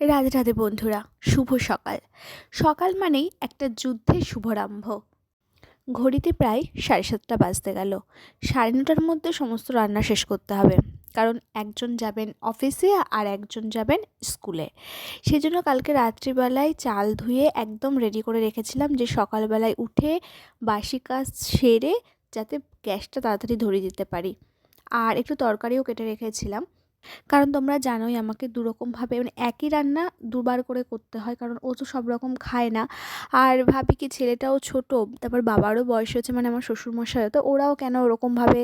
রাধে রাধে বন্ধুরা, শুভ সকাল। সকাল মানেই একটা যুদ্ধের শুভারম্ভ। ঘড়িতে প্রায় সাড়ে সাতটা বাজতে গেল। সাড়ে নটার মধ্যে সমস্ত রান্না শেষ করতে হবে। কারণ একজন যাবেন অফিসে আর একজন যাবেন স্কুলে। সেই জন্য কালকে রাত্রিবেলায় চাল ধুয়ে একদম রেডি করে রেখেছিলাম যে সকালবেলায় উঠে বাসি কাজ সেরে যাতে গ্যাসটা তাড়াতাড়ি ধরিয়ে দিতে পারি। আর একটু তরকারিও কেটে রেখেছিলাম। কারণ তোমরা জানোই আমাকে দুরকমভাবে মানে একই রান্না দুবার করে করতে হয়, কারণ ও তো সব রকম খায় না। আর ভাবি কি ছেলেটাও ছোট, তারপর বাবারও বয়স হচ্ছে মানে আমার শ্বশুরমশাই তো ওরাও কেন ওরকমভাবে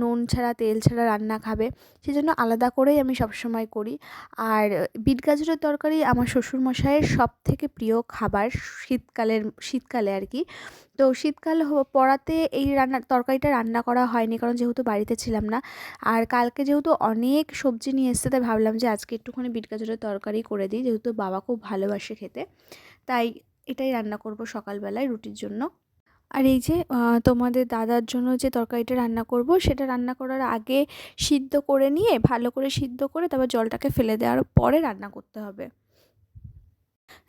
নুন ছাড়া, তেল ছাড়া রান্না খাবে? সেই জন্য আলাদা করেই আমি সবসময় করি। আর বিট গাজরের তরকারি আমার শ্বশুরমশাইয়ের সব থেকে প্রিয় খাবার শীতকালের, শীতকালে আর কি। তো শীতকাল পড়াতে এই রান্না, তরকারিটা রান্না করা হয়নি কারণ যেহেতু বাড়িতে ছিলাম না। আর কালকে যেহেতু অনেক সবজি নিয়ে এসছে, তাই ভাবলাম যে আজকে একটুখানি বিট গাজরের তরকারি করে দিই। যেহেতু বাবা খুব ভালোবাসে খেতে, তাই এটাই রান্না করব সকালবেলায় রুটির জন্য। আর এই যে তোমাদের দাদার জন্য যে তরকারিটা রান্না করব, সেটা রান্না করার আগে সিদ্ধ করে নিয়ে, ভালো করে সিদ্ধ করে তারপর জলটাকে ফেলে দেওয়ার পরে রান্না করতে হবে।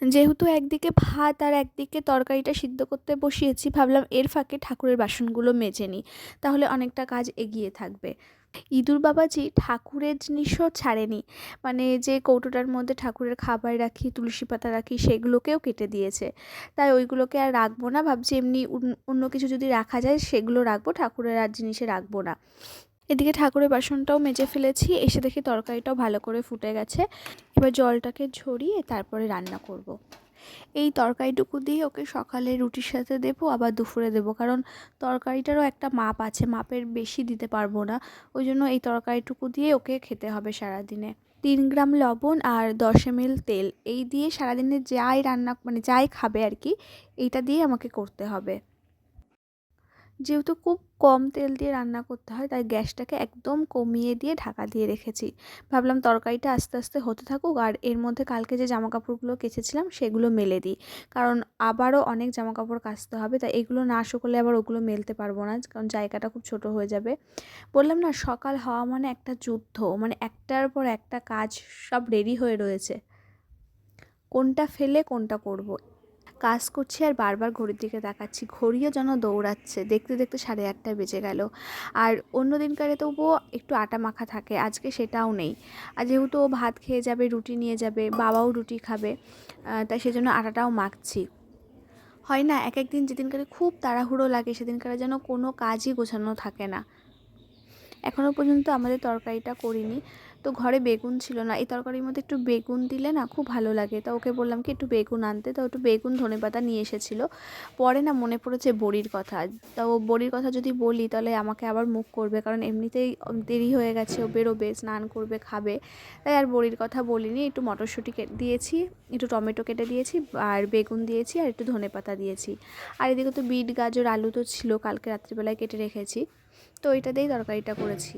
যেহেতু একদিকে ভাত আর একদিকে তরকারিটা সিদ্ধ করতে বসিয়েছি, ভাবলাম এর ফাঁকে ঠাকুরের বাসনগুলো মেজে নিই, তাহলে অনেকটা কাজ এগিয়ে থাকবে। ইঁদুর বাবাজি ঠাকুরের জিনিসও ছাড়েনি মানে যে কৌটোটার মধ্যে ঠাকুরের খাবার রাখি, তুলসী পাতা রাখি, সেগুলোকেও কেটে দিয়েছে। তাই ওইগুলোকে আর রাখব না, ভাবছি এমনি অন্য কিছু যদি রাখা যায়, সেগুলো রাখব, ঠাকুরের আর জিনিসে রাখব না। এদিকে ঠাকুরের বাসনটাও মেজে ফেলেছি, এসে দেখি তরকারিটাও ভালো করে ফুটে গেছে। এবার জলটাকে ঝরিয়ে তারপরে রান্না করব। এই তরকারিটুকু দিয়ে ওকে সকালে রুটির সাথে দেবো, আবার দুপুরে দেবো। কারণ তরকারিটারও একটা মাপ আছে, মাপের বেশি দিতে পারব না। ওই জন্য এই তরকারিটুকু দিয়ে ওকে খেতে হবে সারাদিনে। তিন গ্রাম লবণ আর দশ এমএল তেল, এই দিয়ে সারাদিনে যাই রান্না মানে যাই খাবে আর কি, এইটা দিয়ে আমাকে করতে হবে। যেহেতু খুব কম তেল দিয়ে রান্না করতে হয়, তাই গ্যাসটাকে একদম কমিয়ে দিয়ে ঢাকা দিয়ে রেখেছি। ভাবলাম তরকারিটা আস্তে আস্তে হতে থাকুক, আর এর মধ্যে কালকে যে জামা কাপড়গুলো কেচেছিলাম সেগুলো মেলে দিই। কারণ আবারও অনেক জামা কাপড় কাচতে হবে, তাই এগুলো না শুকলে আবার ওগুলো মেলতে পারব না, কারণ জায়গাটা খুব ছোট হয়ে যাবে। বললাম না, সকাল হওয়া মানে একটা যুদ্ধ মানে একটার পর একটা কাজ সব রেডি হয়ে রয়েছে। কোনটা ফেলে কোনটা করব। কাজ করছি আর বারবার ঘড়ির দিকে তাকাচ্ছি। ঘড়িও যেন দৌড়াচ্ছে। দেখতে দেখতে সাড়ে আটটায় বেজে গেল। আর অন্য দিনকারে তবুও একটু আটা মাখা থাকে। আজকে সেটাও নেই। আর যেহেতু ও ভাত খেয়ে যাবে, রুটি নিয়ে যাবে, বাবাও রুটি খাবে তাই সেজন্য আটাটাও মাখছি। হয় না, এক একদিন যেদিনকারে খুব তাড়াহুড়ো লাগে সেদিনকারে যেন কোনো কাজই গোছানো থাকে না। এখনও পর্যন্ত আমাদের তরকারিটা করিনি। তো ঘরে বেগুন ছিল না। এই তরকারির মধ্যে একটু বেগুন দিলে না খুব ভালো লাগে। তা ওকে বললাম কি, একটু বেগুন আনতে। তো একটু বেগুন ধনে পাতা নিয়ে এসেছিল। পরে না মনে পড়েছে বড়ির কথা। তা বড়ির কথা যদি বলি তাহলে আমাকে আবার মুখ করবে। কারণ এমনিতেই দেরি হয়ে গেছে। ও বেরোবে, স্নান করবে, খাবে। তাই আর বড়ির কথা বলিনি। একটু মটরশুঁটি দিয়েছি, একটু টমেটো কেটে দিয়েছি, আর বেগুন দিয়েছি, আর একটু ধনে পাতা দিয়েছি। আর এদিকে তো বিট, গাজর, আলু তো ছিল কালকে রাত্রিবেলায় কেটে রেখেছি। তো দিয়েই তরকারিটা করেছি।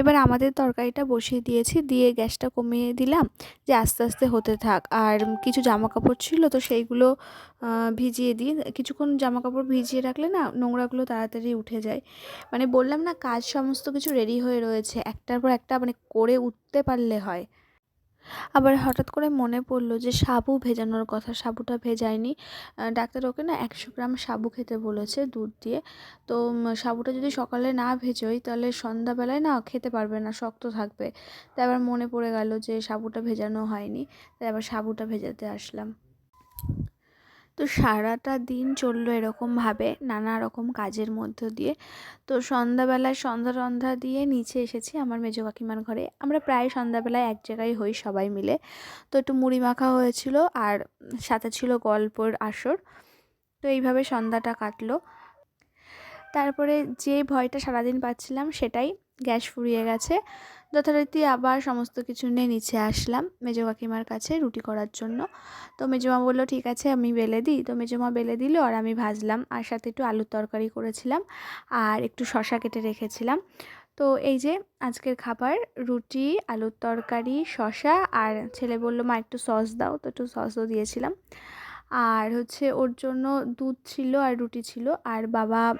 এবার আমাদের তরকারিটা বসিয়ে দিয়েছি, দিয়ে গ্যাসটা কমিয়ে দিলাম যে আস্তে আস্তে হতে থাক। আর কিছু জামা কাপড় ছিল তো সেইগুলো ভিজিয়ে দিই কিছুক্ষণ জামা কাপড় ভিজিয়ে রাখলে না নোংরাগুলো তাড়াতাড়ি উঠে যায়। মানে বললাম না, কাজ সমস্ত কিছু রেডি হয়ে রয়েছে। একটার পর একটা মানে করে উঠতে পারলে হয়। আবার হঠাৎ করে মনে পড়ল যে সাবু ভেজানোর কথা, সাবুটা ভেজায়নি। ডাক্তার ওকে না একশো গ্রাম সাবু খেতে বলেছে দুধ দিয়ে। তো সাবুটা যদি সকালে না ভেজোই তাহলে সন্ধ্যাবেলায় না খেতে পারবে না, শক্ত থাকবে। তাই আবার মনে পড়ে গেল যে সাবুটা ভেজানো হয়নি, তাই আবার সাবুটা ভেজাতে আসলাম। তো সারাটা দিন চলল এরকমভাবে নানা রকম কাজের মধ্য দিয়ে। তো সন্ধ্যাবেলায় সন্ধ্যা রন্ধা দিয়ে নিচে এসেছি আমার মেজো কাকিমার ঘরে। আমরা প্রায় সন্ধ্যাবেলায় এক জায়গায় হই সবাই মিলে। তো একটু মুড়ি মাখা হয়েছিল আর সাথে ছিল গল্পর আসর। তো এইভাবে সন্ধ্যাটা কাটলো। তারপরে যে ভয়টা সারাদিন পাচ্ছিলাম সেটাই গ্যাস ফুরিয়ে গেছে। যথারীতি আবার সমস্ত কিছু নিয়ে নিচে আসলাম মেজো কাকিমার কাছে রুটি করার জন্য। তো মেজমা বলল, ঠিক আছে, আমি বেলে দিই। তো মেজমা বেলে দিল আর আমি ভাজলাম আর সাথে একটু আলুর তরকারি করেছিলাম আর একটু শশা কেটে রেখেছিলাম। তো এই যে আজকের খাবার, রুটি, আলুর তরকারি শশা আর ছেলে বলল, মা, একটু সস দাও। তো একটু সসও দিয়েছিলাম। আর হচ্ছে ওর জন্য দুধ ছিল আর রুটি ছিল। আর বাবা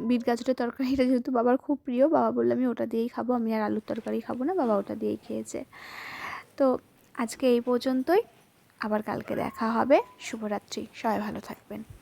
বিট গাজরের তরকারিটা যেহেতু বাবার খুব প্রিয়, বাবা বলল, আমি ওটা দিয়েই খাব, আমি আর আলুর তরকারি খাব না, বাবা ওটা দিয়েই খেয়েছে। তো আজকে এই পর্যন্তই। আবার কালকে দেখা হবে। শুভরাত্রি। সবাই ভালো থাকবেন।